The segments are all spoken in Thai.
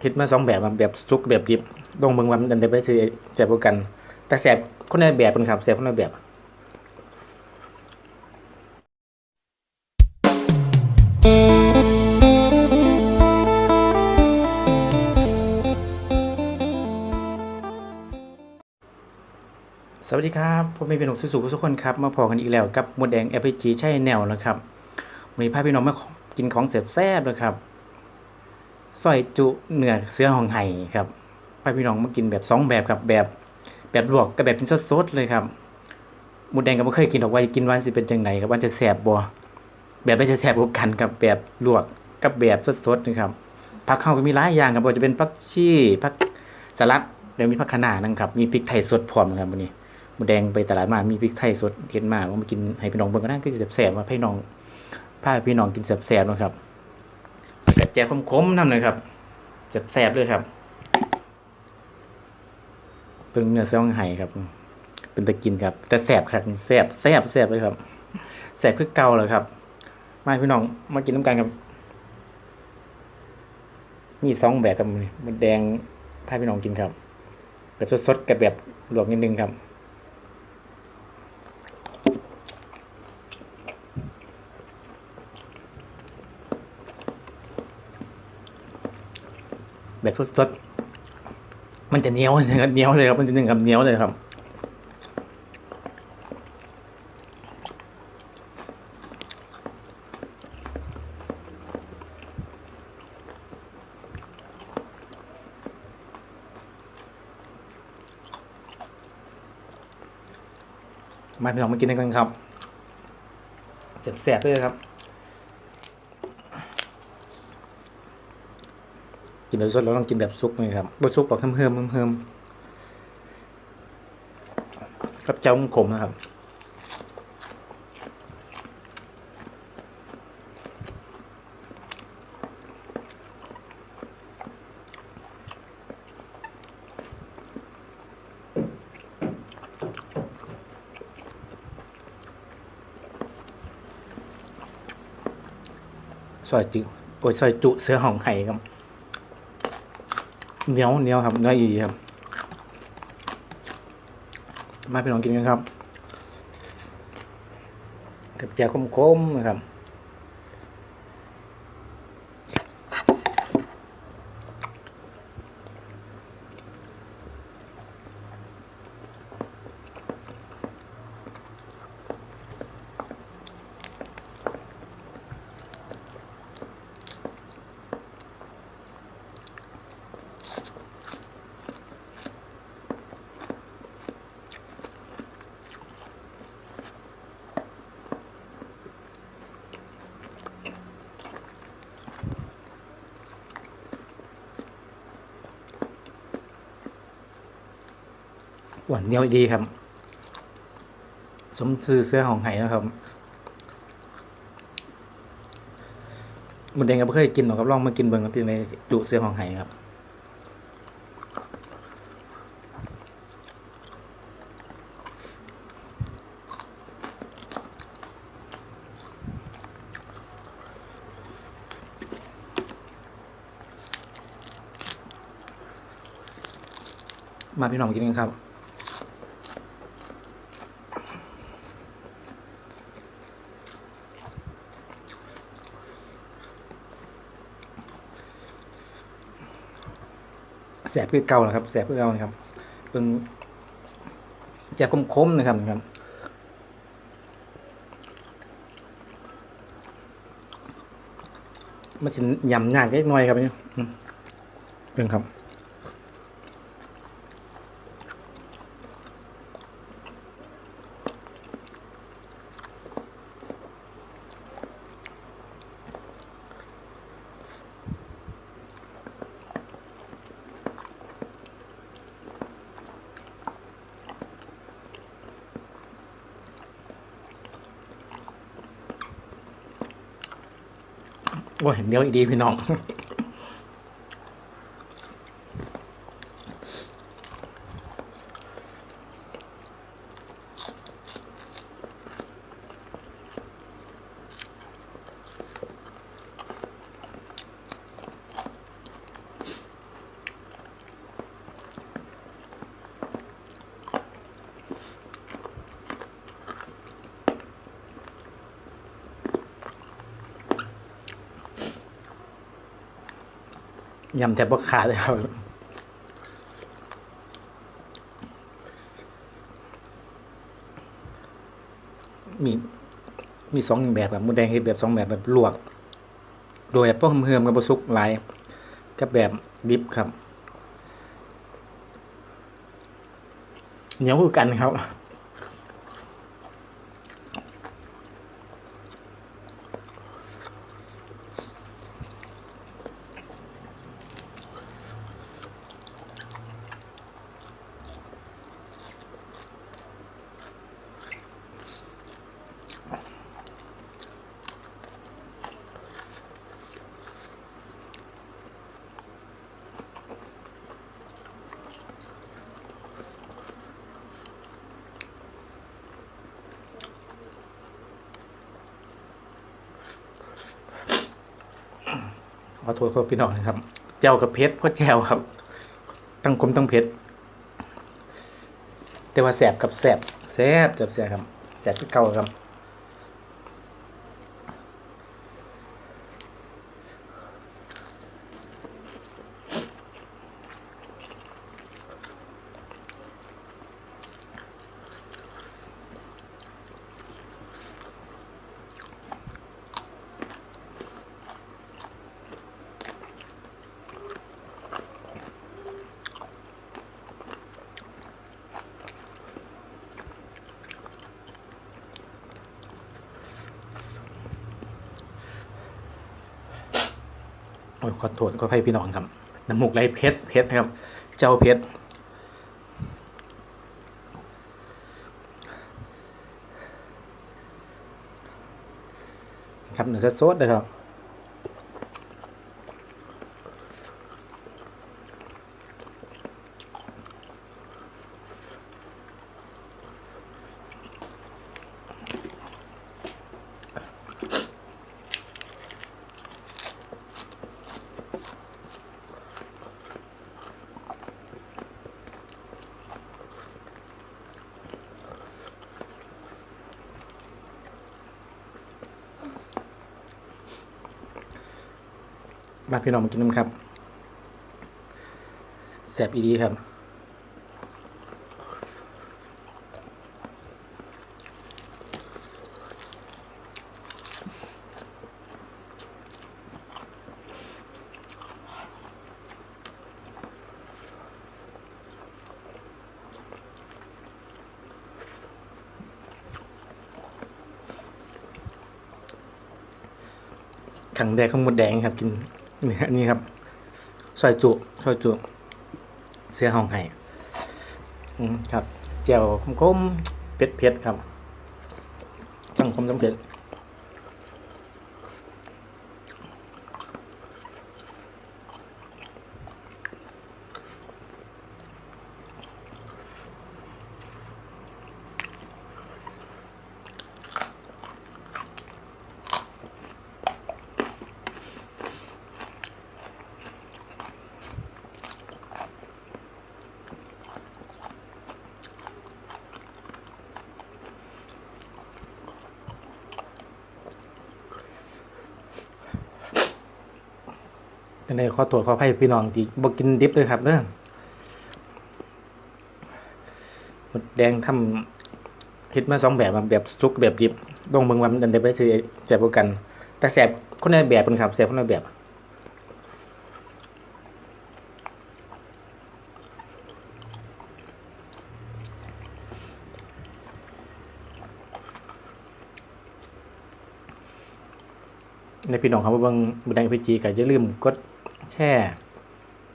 เฮ็ดมาสองแบบแบบสุกแบบดิบลองเบิ่งว่ามันอันใดไปสิแซ่บกว่ากัน แต่แซ่บคนละแบบเพิ่นครับแซ่บคนละแบบสวัสดีครับผมเป็นหนุ่มสุสุทุกคนครับ มาพอกันอีกแล้วกับมดแดง RPG ใช่แนวนะครับวันนี้พาพี่น้องมากินของเสบแซ่บนะครับ ซอยจุเนื้อเสื้อหองไห่ครับพาพี่น้องมากินแบบสองแบบครับแบบ แบบลวกกับแบบกินสดๆเลยครับหมดแดงก็ไม่เคยกินหรอกว่ากินวันสิเป็นจังไหนครับว่าจะแซ่บบ่แบบไม่จะแซ่บกกันกับแบบลวกกับแบบสดๆนะครับผักเข้าก็มีหลายอย่างครับว่าจะเป็นผักชีผักสลัดแล้วมีผักคะน้านะครับมีพริกไทยสดพร้อมครับวันนี้หมูแดงไปตลาดมามีพริกไทยสดเห็นมากว่ามากินให้พี่น้องเบิ่งก็ได้ก็สิแซ่บๆว่าพี่น้องพาพี่น้องกินแซ่บๆนะครับ แจคมๆนำเลยครับแซ่บๆเลยครับเพิ่งเนื้อซองไห้ครับ เป็นตะกินครับ แต่แซ่บครับแซ่บแซ่บแซ่บเลยครับแซ่บคือเกาเลยครับ มาพี่น้องมากินน้ำกันครับ มีสองแบบครับมื้อนี้หมูแดงพาพี่น้องกินครับ แบบสดๆกับแบบลวกนิดนึงครับ แบบสดๆมันจะเหนียวเลยครับเหนียวเลยครับมันจะหนึ่งกับเหนียวเลยครับมาพี่น้องมากินกันครับแสบๆเลยครับ กินแบบสดเราต้องกินแบบซุปเลยครับบ่ซุปแบบเฮิมเฮิมเฮิมๆครับเจ้าขมนะครับซอยจุโอ้ยซอยจุเสือห่องไข่ครับ เหนียวเหนียวครับเนื้ออีครับ มาพี่น้องกินกันครับกับแจ่วคมๆนะครับ หวานเนียวดีครับ สมซื้อเสื้อของไห้นะครับมันแดงก็ไม่เคยกินหรอกครับลองมากินเบิ่งครับเป็นในจุเสื้อของไห้ครับมาพี่น้องกินกันครับ แสบคือเก่านะครับแสบคือเก่านะครับเป็นจะคมๆนะครับนะครับมันสิยำยากเล็กน้อยครับนี่อืมเป็นครับ โอ้ยเหนียวอีดีพี่น้อง ยำแทบบ่ขาดเลยครับมีมีสองแบบแบบมูแดงเฮ็ดแบบสองแบบแบบลวก โดยพวกเฮือมกับบสุกหลายกับแบบดิบครับเหนียวคือกันครับ อโทษเขาพี่น้องนะครับแจวกับเพชรพ่อแจวครับ ตั้งคมตั้งเพชรแต่ว่าแสบกับแสบแสบจับแสบครับแสบที่เก่าครับ ขอโทษขอให้พี่น้องครับน้ำมูกไหลเพชรเพชรครับ เจ้าเพชรครับหนื้อสดๆเลยครับ มาพี่น้องมากินน้ำครับแสบอีดีครับขังแดงข้างหมดแดงครับกิน นี่นี่ครับซอยจุซอยจุเสื้อห้องไห้อืมครับแจ่วคมๆเผ็ดเผ็ดๆครับตั้งคมจำเผ็ด จังไดขอโทษขออภัยพี่น้องที่บ่กินดิบเลยครับเด้อหมดแดงทำเฮ็ดมาสองแบบแบบสุกแบบดิบต้องเบิ่งว่ามันได้ไปสิแซ่บกว่ากัน แต่แซ่บคนละแบบเพิ่นครับแซ่บคนละแบบในพี่น้องครับว่าบิ่งบุญแดงพีจีก็อย่าลืมกด แชร์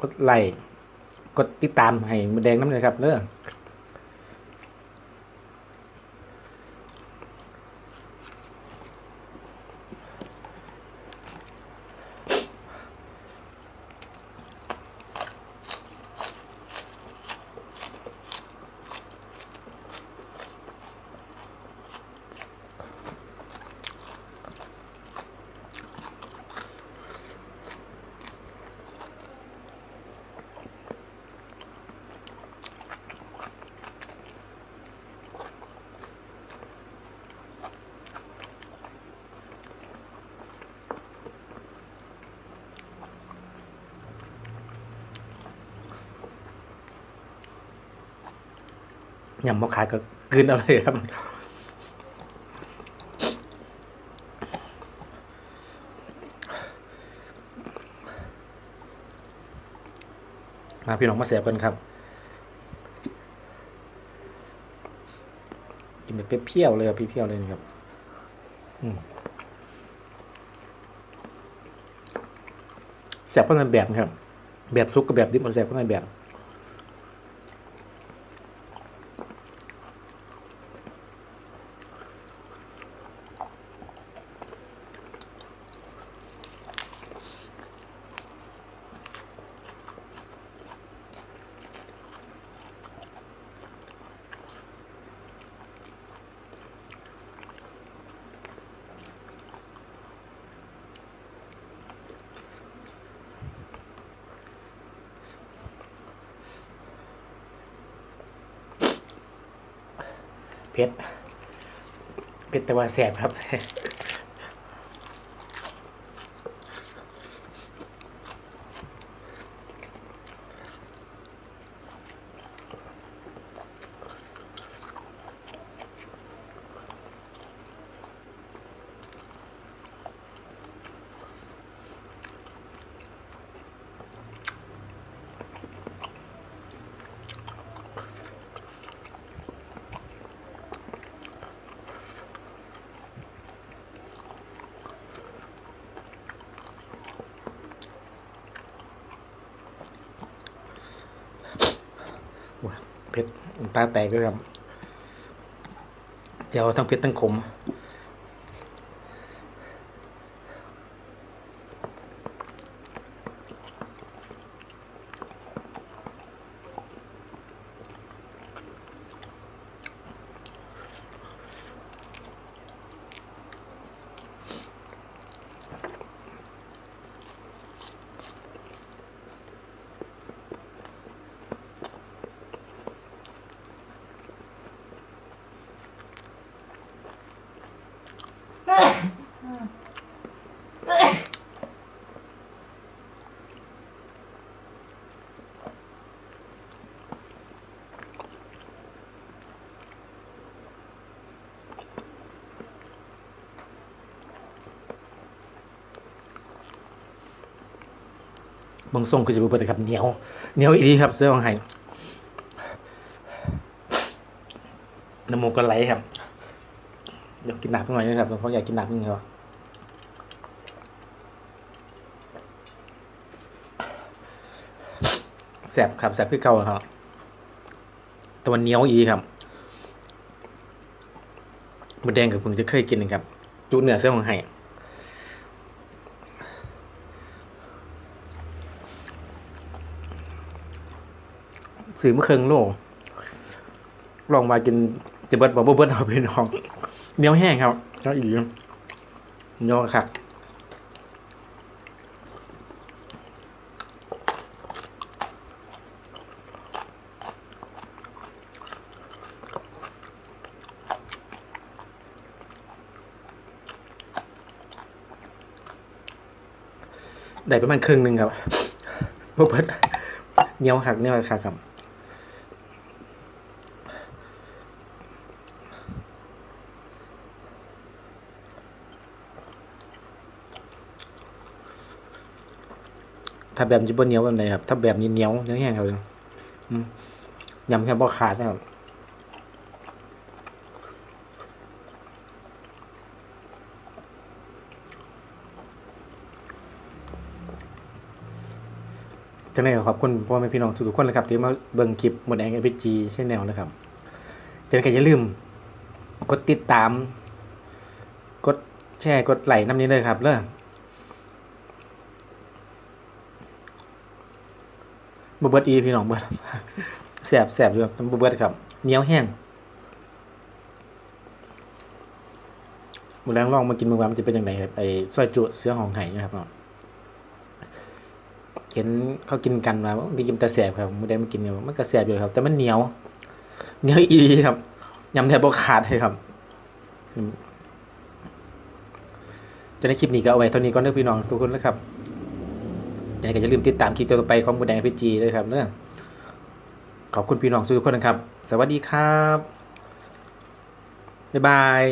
กดไลค์ กดติดตามให้มือแดงน้ำเลยครับเด้อ ยำมะขามก็กลืนเอาเลยครับ มาพี่น้องมาเสียบกันครับ กินแบบเปรี้ยวเลยครับพี่เปรี้ยวเลยนะครับอืมแสบก็ในแบบครับ แบบซุกกับแบบดิบมันแสบก็ในแบบ เผ็ดเผ็ดแต่ว่าแสบครับ ว้า เผ็ดตาแตกด้วยครับเจียวทั้งเผ็ดทั้งขม บางส่งคือจะเปิดครับเหนียวเหนียวอีดีครับเสื้อของไห้น้ำมูกก็ไหลครับ เดี๋ยวกินหนักหน่อยนะครับเพราะอยากกินหนักนึงครับแสบครับแสบคือเก่าครับแต่วันเหนียวอีครับมันแดงกับเพิ่งจะเคยกินนะครับ จุเหนือเสื้อของไห้สื่อเมื่อคืนโลกลองมากินจะเบิดบอกบ่เบิดเอาไปน้อง เหนียวแห้งครับก็อีกเหนียวค่ะได้ประมาณครึ่งหนึ่งครับบ่เบิดเหนียวหักเหนียวค่ะครับ ถ้าแบบจิบเหนียวแบบไหนครับ ถ้าแบบนี้เหนียวเนื้อแห้งครับอืมยำแค่บ่ขาดนะครับจังไดก็ขอบคุณพ่อแม่พี่น้องทุกๆคนเลยครับที่มาเบิ่งคลิปหมดแดงเอพีจีใช่แนวนะครับจังไดก็อย่าลืม กดติดตาม กดแชร์กดไลค์น้ำนี้เลยครับเด้อ บเบิดอีพี่น้องเบิดแสบแสบอยู่ครับบเบิดครับเหนียวแห้งมือแรงลองมากินมือวามันจะเป็นยังไงครับไอ้ซอยจุเสื้อหองไห่นะครับเนาะเห็นเขากินกันมาพี่กินแต่แสบครับมือแดงมากินเนี่ยมันก็แสบอยู่ครับ แต่มันเหนียวเหนียวอีครับยำแทบขาดเลยครับจะในคลิปนี้ก็เอาไว้เท่านี้ก่อนเด้อพี่น้องทุกคนนะครับ ยังไงก็อย่าลืมติดตามคลิปต่อไปของบูแดงพีจีด้วยครับเนอะขอบคุณพี่น้องทุกคนนะครับ สวัสดีครับ บ๊ายบาย